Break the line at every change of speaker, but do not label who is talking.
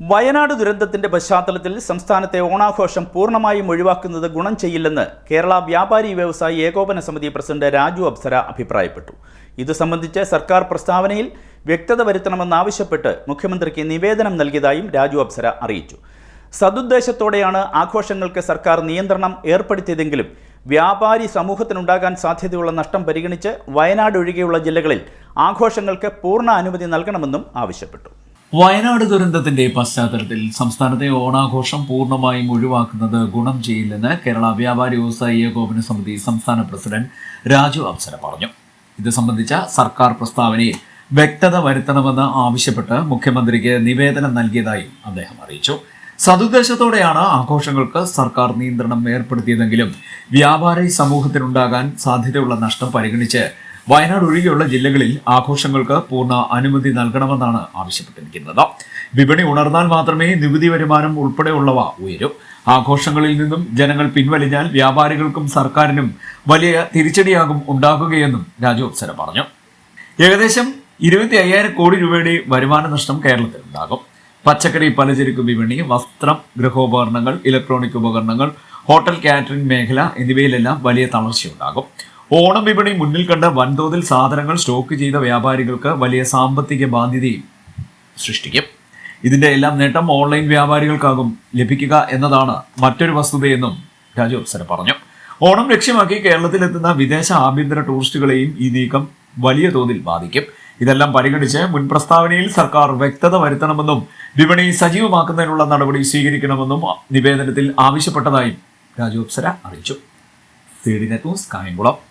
വയനാട് ദുരന്തത്തിന്റെ പശ്ചാത്തലത്തിൽ സംസ്ഥാനത്തെ ഓണാഘോഷം പൂർണമായും ഒഴിവാക്കുന്നത് ഗുണം ചെയ്യില്ലെന്ന് കേരള വ്യാപാരി വ്യവസായി ഏകോപന സമിതി പ്രസിഡന്റ് രാജു അപ്സര അഭിപ്രായപ്പെട്ടു. ഇത് സംബന്ധിച്ച് സർക്കാർ പ്രസ്താവനയിൽ വ്യക്തത വരുത്തണമെന്നാവശ്യപ്പെട്ട് മുഖ്യമന്ത്രിക്ക് നിവേദനം നൽകിയതായും രാജു അപ്സര അറിയിച്ചു. സതുദ്ദേശത്തോടെയാണ് ആഘോഷങ്ങൾക്ക് സർക്കാർ നിയന്ത്രണം ഏർപ്പെടുത്തിയതെങ്കിലും വ്യാപാരി സമൂഹത്തിനുണ്ടാകാൻ സാധ്യതയുള്ള നഷ്ടം പരിഗണിച്ച് വയനാട് ഒഴികെയുള്ള ജില്ലകളിൽ ആഘോഷങ്ങൾക്ക് പൂർണ അനുമതി നൽകണമെന്നും ആവശ്യപ്പെട്ടു.
വയനാട് ദുരന്തത്തിന്റെ പശ്ചാത്തലത്തിൽ സംസ്ഥാനത്തെ ഓണാഘോഷം പൂർണമായും ഒഴിവാക്കുന്നത് ഗുണം ചെയ്യില്ലെന്ന് കേരള വ്യാപാരി വ്യവസായി ഏകോപന സമിതി സംസ്ഥാന പ്രസിഡന്റ് രാജു അപ്സര പറഞ്ഞു. ഇത് സംബന്ധിച്ച സർക്കാർ പ്രസ്താവനയിൽ വ്യക്തത വരുത്തണമെന്ന് ആവശ്യപ്പെട്ട് മുഖ്യമന്ത്രിക്ക് നിവേദനം നൽകിയതായും അദ്ദേഹം അറിയിച്ചു. സതുദ്ദേശത്തോടെയാണ് ആഘോഷങ്ങൾക്ക് സർക്കാർ നിയന്ത്രണം ഏർപ്പെടുത്തിയതെങ്കിലും വ്യാപാരി സമൂഹത്തിനുണ്ടാകാൻ സാധ്യതയുള്ള നഷ്ടം പരിഗണിച്ച് വയനാട് ഒഴികെയുള്ള ജില്ലകളിൽ ആഘോഷങ്ങൾക്ക് പൂർണ അനുമതി നൽകണമെന്നാണ് ആവശ്യപ്പെട്ടിരിക്കുന്നത്. വിപണി ഉണർന്നാൽ മാത്രമേ നികുതി വരുമാനം ഉൾപ്പെടെയുള്ളവ ഉയരൂ. ആഘോഷങ്ങളിൽ നിന്നും ജനങ്ങൾ പിൻവലിഞ്ഞാൽ വ്യാപാരികൾക്കും സർക്കാരിനും വലിയ തിരിച്ചടിയാകും ഉണ്ടാകുകയെന്നും രാജു പറഞ്ഞു. ഏകദേശം ഇരുപത്തി അയ്യായിരം കോടി രൂപയുടെ വരുമാന നഷ്ടം കേരളത്തിൽ ഉണ്ടാകും. പച്ചക്കറി പലചരക്ക് വിപണി വസ്ത്രം ഗൃഹോപകരണങ്ങൾ ഇലക്ട്രോണിക് ഉപകരണങ്ങൾ ഹോട്ടൽ കാറ്ററിംഗ് മേഖല എന്നിവയിലെല്ലാം വലിയ തളർച്ചയുണ്ടാകും. ഓണം വിപണി മുന്നിൽ കണ്ട് വൻതോതിൽ സാധനങ്ങൾ സ്റ്റോക്ക് ചെയ്ത വ്യാപാരികൾക്ക് വലിയ സാമ്പത്തിക ബാധ്യതയും സൃഷ്ടിക്കും. ഇതിന്റെ എല്ലാം നേട്ടം ഓൺലൈൻ വ്യാപാരികൾക്കാകും ലഭിക്കുക എന്നതാണ് മറ്റൊരു വസ്തുതയെന്നും രാജു അപ്സര പറഞ്ഞു. ഓണം ലക്ഷ്യമാക്കി കേരളത്തിലെത്തുന്ന വിദേശ ആഭ്യന്തര ടൂറിസ്റ്റുകളെയും ഈ നീക്കം വലിയ തോതിൽ ബാധിക്കും. ഇതെല്ലാം പരിഗണിച്ച് മുൻ പ്രസ്താവനയിൽ സർക്കാർ വ്യക്തത വരുത്തണമെന്നും വിപണി സജീവമാക്കുന്നതിനുള്ള നടപടി സ്വീകരിക്കണമെന്നും നിവേദനത്തിൽ ആവശ്യപ്പെട്ടതായും രാജു അപ്സര അറിയിച്ചു. C D net news Kayamkulam.